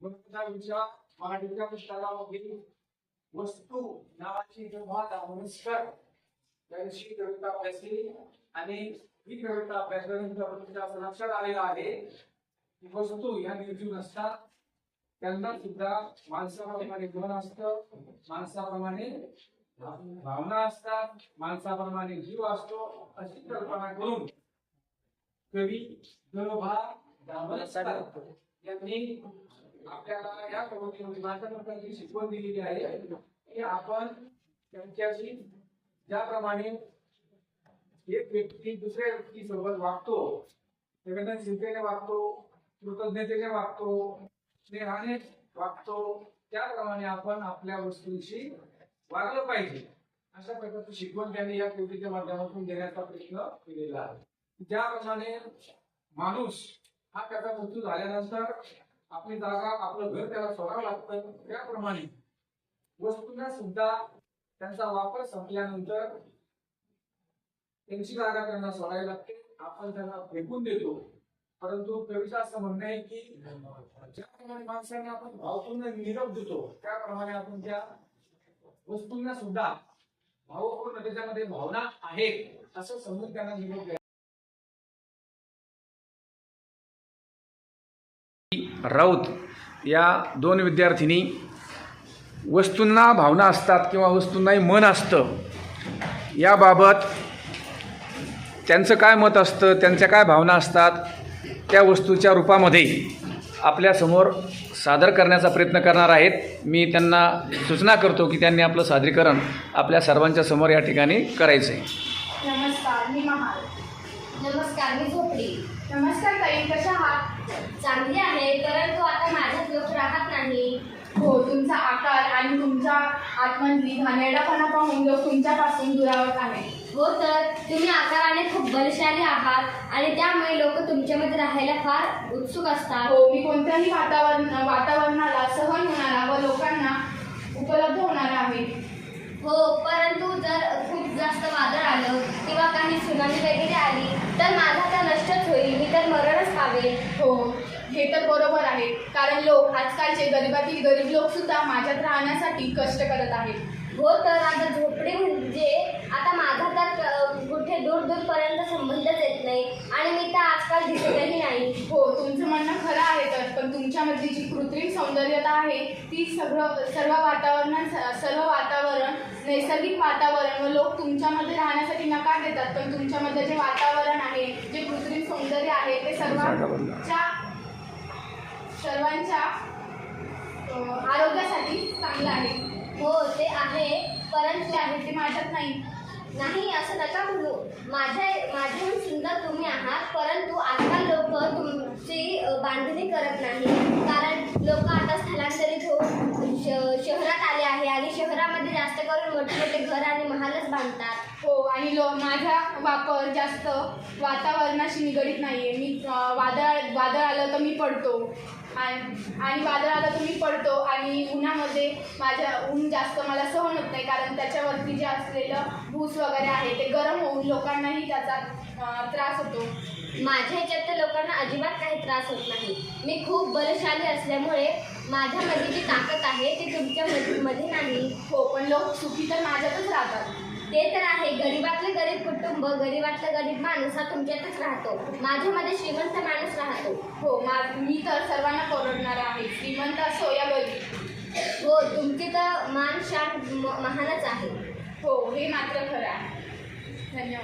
वक्तव्याच्या मराठीच्या वस्तू नावाची जेव्हा दामोनिस्कर त्यांची कविता अभ्यासली आणि ही कविता अभ्यासल्यानंतर तुमच्या असं लक्षात आलेलं आहे की वस्तू ह्या निर्जीव नसतात. त्यांना सुद्धा माणसाप्रमाणे मन असतं माणसाप्रमाणे भावना असतात माणसाप्रमाणे जीव असतो अशी कल्पना करून कवी गरोबा दामोदर यांनी आपल्याला या कवितेमध्ये माझ्या प्रकारची शिकवण दिलेली आहे की आपण त्यांच्याशी ज्याप्रमाणे एक व्यक्ती दुसऱ्या व्यक्ती सोबत वागतो संवेदनशीलतेने वागतो कृतज्ञतेने वागतो स्नेहाने वागतो त्याप्रमाणे आपण आपल्या वस्तूंशी वागलं पाहिजे. अशा प्रकारची शिकवण त्यांनी या कवितेच्या माध्यमातून देण्याचा प्रयत्न केलेला आहे. ज्याप्रमाणे माणूस हा त्याचा मृत्यू झाल्यानंतर आपली जागा आपलं घर त्याला सोडावं लागतं. त्याप्रमाणे वस्तूंना सुद्धा त्यांचा वापर संपल्यानंतर त्यांची जागा त्यांना सोडावी लागते. आपण त्यांना फेकून देतो. परंतु कविता असं म्हणणं आहे की ज्याप्रमाणे माणसांना आपण भावपूर्ण निरोप देतो त्याप्रमाणे आपण त्या वस्तूंना सुद्धा भावपूर्ण त्याच्यामध्ये भावना आहे असं समजून त्यांना निरोप राऊत या दोन विद्यार्थिनी वस्तूंना भावना असतात किंवा वस्तूंनाही मन असतं याबाबत त्यांचं काय मत असतं त्यांच्या काय भावना असतात त्या वस्तूच्या रूपामध्ये आपल्यासमोर सादर करण्याचा प्रयत्न करणार आहेत. मी त्यांना सूचना करतो की त्यांनी आपलं सादरीकरण आपल्या सर्वांच्या समोर या ठिकाणी करायचं आहे नमस्कार मी महाल. नमस्कार मी झोपडी. नमस्कार ताई कशा आहात? चांगली आहे परंतु आता माझ्यात लोक राहत नाही. हो तुमचा आकार आणि तुमच्या आतमधली घाणेरडापणा पाहून लोक तुमच्यापासून दुरावत आहे हो तर तुम्ही आकाराने खूप बलशाली आहात आणि त्यामुळे लोक तुमच्यामध्ये राहायला फार उत्सुक असतात. हो मी कोणत्याही वातावरण वातावरणाला सहन होणारा व लोकांना उपलब्ध होणारा आहे हो परंतु जर खूप जास्त वादळ आलं किंवा काही सुनामी वगैरे आली तर माझा तर नष्टच होईल मी तर पावेल हो हे तर बरोबर आहे. कारण लोक आजकालचे गरिबातील गरीब लोक सुद्धा माझ्यात राहण्यासाठी कष्ट करत आहेत. हो तर आता झोपडी म्हणजे आता माझा तर कुठे दूर दूरपर्यंत संबंधच येत नाही. आणि मी तर आजकाल दिसतही नाही. हो तुमचं म्हणणं खरं आहे तर पण तुमच्यामधली जी कृत्रिम सौंदर्यता आहे ती सगळं सर्व वातावरणात सर्व वातावरण नैसर्गिक वातावरण व लोक तुमच्यामध्ये राहण्यासाठी नकार देतात पण तुमच्यामध्ये जे वातावरण आहे जे कृत्रिम सौंदर्य आहे ते सर्वांच्या सर्वांच्या आरोग्यासाठी चांगलं आहे. हो ते आहे परंतु आहे ते माझ्यात नाही. नाही असं नका म्हणू. माझ्या माझ्याहून सुंदर तुम्ही आहात परंतु आजकाल लोक तुमची बांधणी करत नाही कारण लोक आता स्थलांतरित होऊन श- शहरात आले आहे आणि शहरामध्ये जास्त करून मोठे महालच बांधतात. हो आणि लो माझा वापर जास्त वातावरणाशी निगडीत नाही आहे मी अं, वादळ वादळ आलं तर मी पडतो. आणि आणि वादळ आलं तर मी पडतो. आणि उन्हामध्ये माझ्या ऊन जास्त मला सहन होत नाही. कारण त्याच्यावरती जे असलेलं भूस वगैरे आहे ते गरम होऊन लोकांनाही त्याचा अं, त्रास होतो. माझ्या ह्याच्यात तर लोकांना अजिबात काही त्रास होत नाही. मी खूप बलशाली असल्यामुळे माझ्यामध्ये जी ताकद आहे ती तुमच्या मध्ये मध्ये नाही. हो पण लोक सुखी तर माझ्यातच राहतात. ते तर आहे. गरीबातलं गरीब कुटुंब गरीबातलं गरीब माणूस हा तुमच्यातच राहतो. माझ्यामध्ये श्रीमंत माणूस राहतो. हो मा मी तर सर्वांना परवडणारा आहे. श्रीमंत असो या गरीब हो तुमची तर मान शान म- महानच आहे. हो हे मात्र खरं आहे. धन्यवाद.